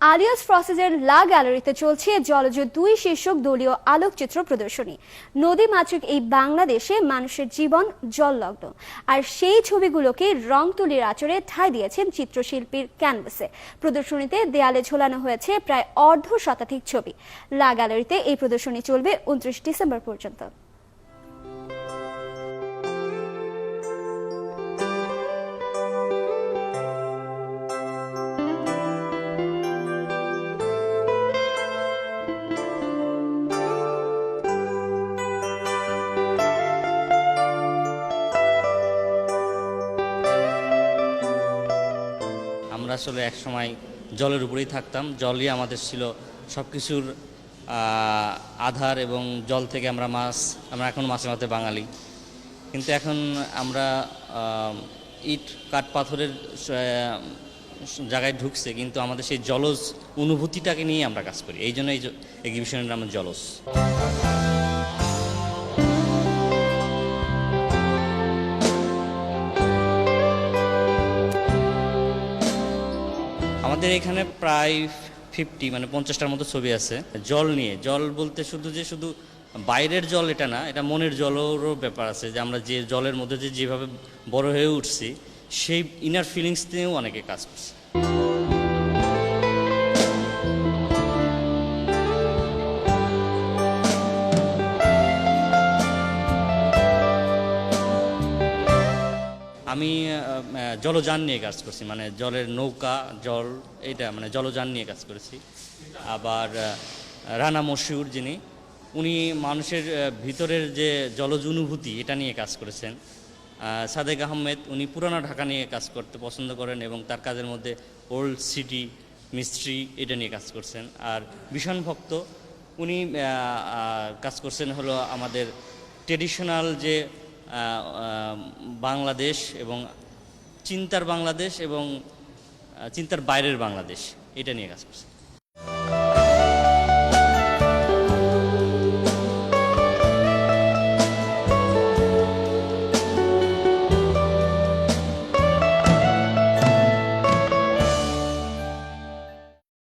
Alias ফ্রসেজের লা গ্যালারিতে চলছে জলজ দুই শীর্ষক দলীয় আলোকচিত্র প্রদর্শনী। নদী মাতৃক এই বাংলাদেশে মানুষের জীবন, জললগ্ন। আর সেই ছবিগুলোকে রং তুলির আচরে ঠাঁই দিয়েছেন চিত্রশিল্পীর ক্যানভাসে। প্রদর্শনীতে দেয়ালে ঝোলানো হয়েছে প্রায় অর্ধ শতাধিক ছবি। লা গ্যালারিতে এই প্রদর্শনী চলবে উনত্রিশ ডিসেম্বর পর্যন্ত। আমরা আসলে এক সময় জলের উপরেই থাকতাম। জলই আমাদের ছিল সব কিছুর আধার এবং জল থেকে আমরা মাছ, আমরা এখন মাছে মাঝে বাঙালি। কিন্তু এখন আমরা ইট, কাঠ, পাথরের জায়গায় ঢুকছে, কিন্তু আমাদের সেই জলজ অনুভূতিটাকে নিয়ে আমরা কাজ করি। এই জন্য এই এক্সিবিশনের নাম জলজ। আমাদের এখানে প্রায় ফিফটি মানে পঞ্চাশটার মতো ছবি আছে। জল নিয়ে, জল বলতে শুধু যে শুধু বাইরের জল এটা না, এটা মনের জলেরও ব্যাপার আছে যে আমরা যে জলের মধ্যে যে যেভাবে বড় হয়ে উঠছি, সেই ইনার ফিলিংস নিয়েও অনেকে কাজ করছে। আমি জলযান নিয়ে কাজ করছি মানে জলের নৌকা, জল এটা মানে জলযান নিয়ে কাজ করেছি। আবার রানা মশিউর যিনি, উনি মানুষের ভিতরের যে জলজ অনুভূতি, এটা নিয়ে কাজ করেছেন। সাদেক আহমেদ, উনি পুরানো ঢাকা নিয়ে কাজ করতে পছন্দ করেন এবং তার কাজের মধ্যে ওল্ড সিটি মিস্ট্রি এটা নিয়ে কাজ করছেন। আর ভীষণ ভক্ত, উনি কাজ করছেন হলো আমাদের ট্রেডিশনাল যে বাংলাদেশ এবং চিন্তার বাংলাদেশ এবং চিন্তার বাইরের বাংলাদেশ এটা নিয়ে কাজ করছে।